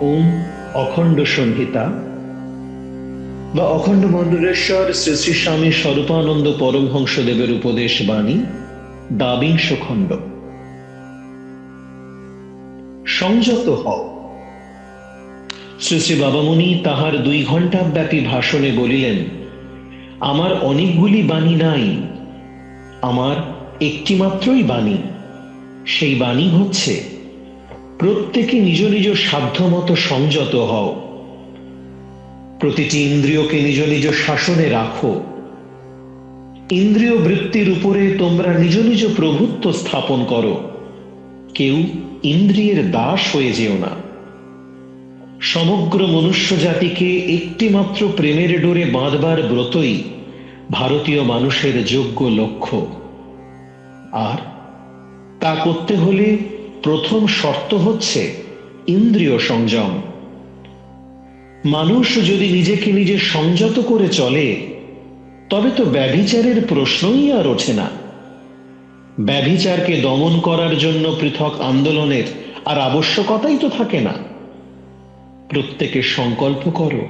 ওম অখণ্ড সংহিতা। বা অখণ্ড মণ্ডলেশ্বর শ্রী শ্রী স্বামী স্বরূপানন্দ পরমহংসদেবের উপদেশ বাণী দাবিংশ খণ্ড সংযত হও। শ্রী শ্রী বাবামুনি তাহার দুই ঘণ্টা ব্যাপী ভাষণে বলিলেন, আমার অনেকগুলি বাণী নাই। আমার একটি মাত্রই বাণী। সেই বাণী হচ্ছে প্রত্যেকে নিজ নিজ সাধ্যমতো সংযত হও। প্রতিটি ইন্দ্রিয়কে নিজ নিজ শাসনে রাখো। ইন্দ্রিয় বৃত্তির উপরে তোমরা নিজ নিজ প্রভুত্ব স্থাপন করো। কেউ ইন্দ্রিয়ের দাস হয়ে যেও না। সমগ্র মনুষ্য জাতিকে একটিমাত্র প্রেমের ডোরে বাঁধবার ব্রতই ভারতীয় মানুষের যোগ্য লক্ষ্য। আর তা করতে হলে প্রথম শর্ত হচ্ছে ইন্দ্রিয় সংযম। মানুষ যদি নিজেকে নিজে সংযত করে চলে, তবে তো ব্যভিচারের প্রশ্নই আর ওঠে না। ব্যভিচারকে দমন করার জন্য পৃথক আন্দোলনের আর আবশ্যকতাই তো থাকে না। প্রত্যেকে সংকল্প করো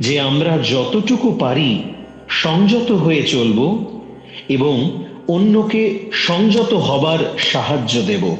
যে আমরা যতটুকু পারি সংযত হয়ে চলব এবং অন্যকে সংযত হবার সাহায্য দেব।